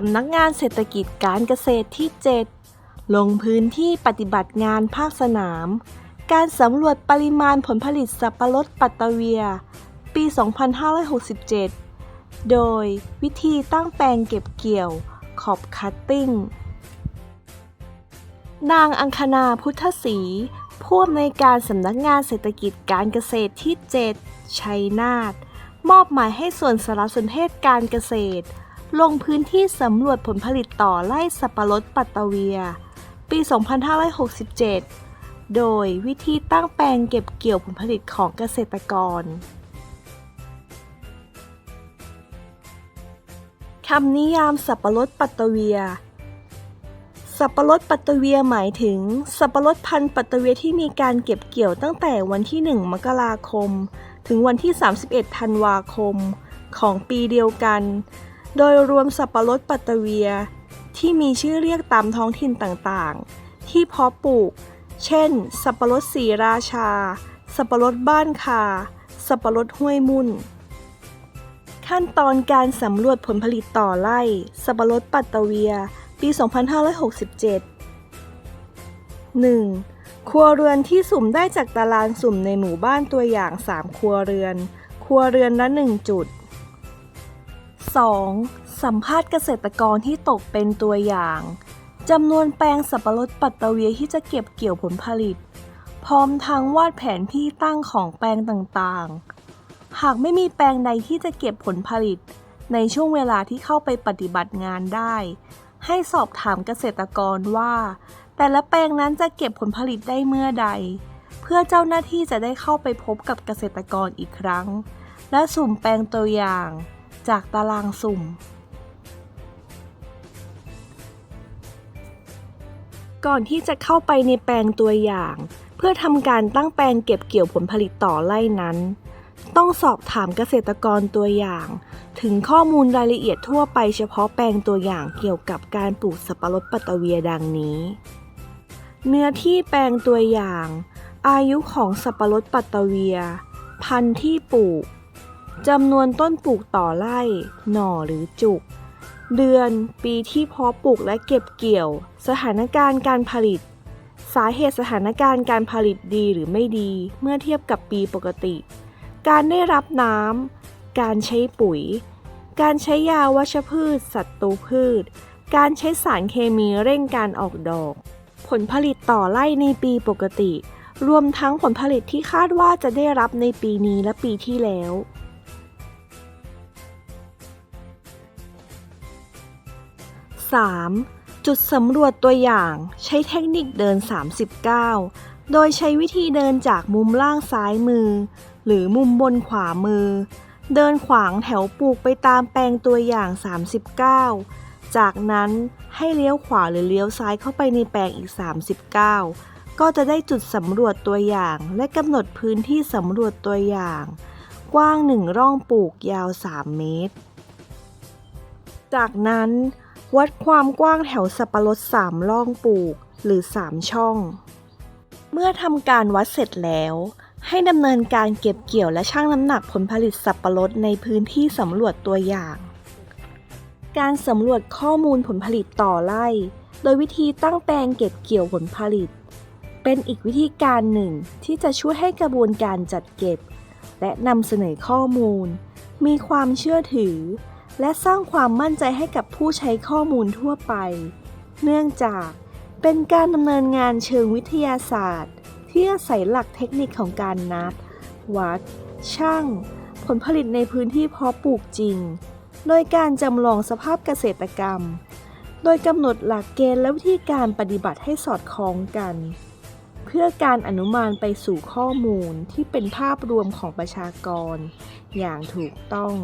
สำนักงานเศรษฐกิจการเกษตรที่ 7 ลงพื้นที่ปฏิบัติงานภาคสนาม การสำรวจปริมาณผลผลิตสับปะรดปัตตเวีย ปี 2567 โดยวิธีตั้งแปลงเก็บเกี่ยวขอบคัตติ้ง นางอังคณาพุทธศรีผู้อำนวยการสำนักงานเศรษฐกิจการเกษตรที่ 7 ชัยนาทมอบหมายให้ส่วนสารสนเทศการเกษตร ลงพื้นที่สำรวจผลผลิตต่อไร่สับปะรดปัตตเวีย ปี 2567 โดยวิธีตั้งแปลงเก็บเกี่ยวผลผลิตของเกษตรกรคำนิยามสับปะรดปัตตเวีย สับปะรดปัตตเวียหมายถึง สับปะรดพันธุ์ปัตตเวียที่มีการเก็บเกี่ยวตั้งแต่วันที่ 1 มกราคม ถึงวันที่ 31 ธันวาคม ของปีเดียวกัน โดยรวมสับปะรดปัตตเวีย ที่มีชื่อเรียกตามท้องถิ่นต่างๆ ที่เพาะปลูก เช่น สับปะรดสีราชา สับปะรดบ้านคา สับปะรดห้วยมุ่น ขั้นตอนการสำรวจผลผลิตต่อไร่ สับปะรดปัตตเวีย ปี 2567 1. ครัวเรือนที่สุ่มได้จากตารางสุ่มในหมู่บ้านตัวอย่าง 3 ครัวเรือน ครัวเรือนละ 1 จุด 2. สัมภาษณ์เกษตรกรที่ตกเป็นตัวอย่างจำนวนแปลงสับปะรดปัตตะเวียที่จะเก็บเกี่ยวผลผลิต พร้อมทั้งวาดแผนที่ตั้งของแปลงต่างๆ หากไม่มีแปลงใดที่จะเก็บผลผลิต ในช่วงเวลาที่เข้าไปปฏิบัติงานได้ ให้สอบถามเกษตรกรว่า แต่ละแปลงนั้นจะเก็บผลผลิตได้เมื่อใด เพื่อเจ้าหน้าที่จะได้เข้าไปพบกับเกษตรกรอีกครั้ง และสุ่มแปลงตัวอย่าง จากตารางสุ่ม ก่อนที่จะเข้าไปในแปลงตัวอย่าง เพื่อทำการตั้งแปลงเก็บเกี่ยวผลผลิตต่อไร่นั้น ต้องสอบถามเกษตรกรตัวอย่าง ถึงข้อมูลรายละเอียดทั่วไปเฉพาะแปลงตัวอย่างเกี่ยวกับการปลูกสับปะรดปัตเวียดังนี้ เนื้อที่แปลงตัวอย่าง อายุของสับปะรดปัตเวีย พันธุ์ที่ปลูก จำนวนต้นปลูกต่อไร่ หน่อหรือจุก เดือน ปีที่เพาะปลูกและเก็บเกี่ยว สถานการณ์การผลิต สาเหตุสถานการณ์การผลิตดีหรือไม่ดีเมื่อเทียบกับปีปกติ การได้รับน้ำ การใช้ปุ๋ย การใช้ยาวัชพืช สัตรูพืช การใช้สารเคมีเร่งการออกดอก ผลผลิตต่อไร่ในปีปกติ รวมทั้งผลผลิตที่คาดว่าจะได้รับในปีนี้และปีที่แล้ว 3. จุดสำรวจตัวอย่างใช้เทคนิคเดิน 39 โดยใช้วิธีเดินจากมุมล่างซ้ายมือ หรือมุมบนขวามือ เดินขวางแถวปลูกไปตามแปลงตัวอย่าง 39 จากนั้นให้เลี้ยวขวาหรือเลี้ยวซ้ายเข้าไปในแปลงอีก 39 ก็จะได้จุดสำรวจตัวอย่าง และกำหนดพื้นที่สำรวจตัวอย่าง กว้าง 1 ร่องปลูกยาว 3 เมตร จากนั้น วัดความกว้างแถวสับปะรด3ร่องปลูกหรือ3ช่อง เมื่อทำการวัดเสร็จแล้ว ให้ดำเนินการเก็บเกี่ยวและชั่งน้ำหนักผลผลิตสับปะรดในพื้นที่สำรวจตัวอย่าง การสำรวจข้อมูลผลผลิตต่อไร่ โดยวิธีตั้งแปลงเก็บเกี่ยวผลผลิต เป็นอีกวิธีการหนึ่งที่จะช่วยให้กระบวนการจัดเก็บ และนำเสนอข้อมูล มีความเชื่อถือ และสร้างความมั่นใจให้กับผู้ใช้ข้อมูลทั่วไป เนื่องจากเป็นการดำเนินงานเชิงวิทยาศาสตร์ ที่อาศัยหลักเทคนิคของการนับ วัด ช่าง ผลผลิตในพื้นที่เพาะปลูกจริง โดยการจำลองสภาพเกษตรกรรม โดยกำหนดหลักเกณฑ์และวิธีการปฏิบัติให้สอดคล้องกัน เพื่อการอนุมานไปสู่ข้อมูลที่เป็นภาพรวมของประชากร อย่างถูกต้อง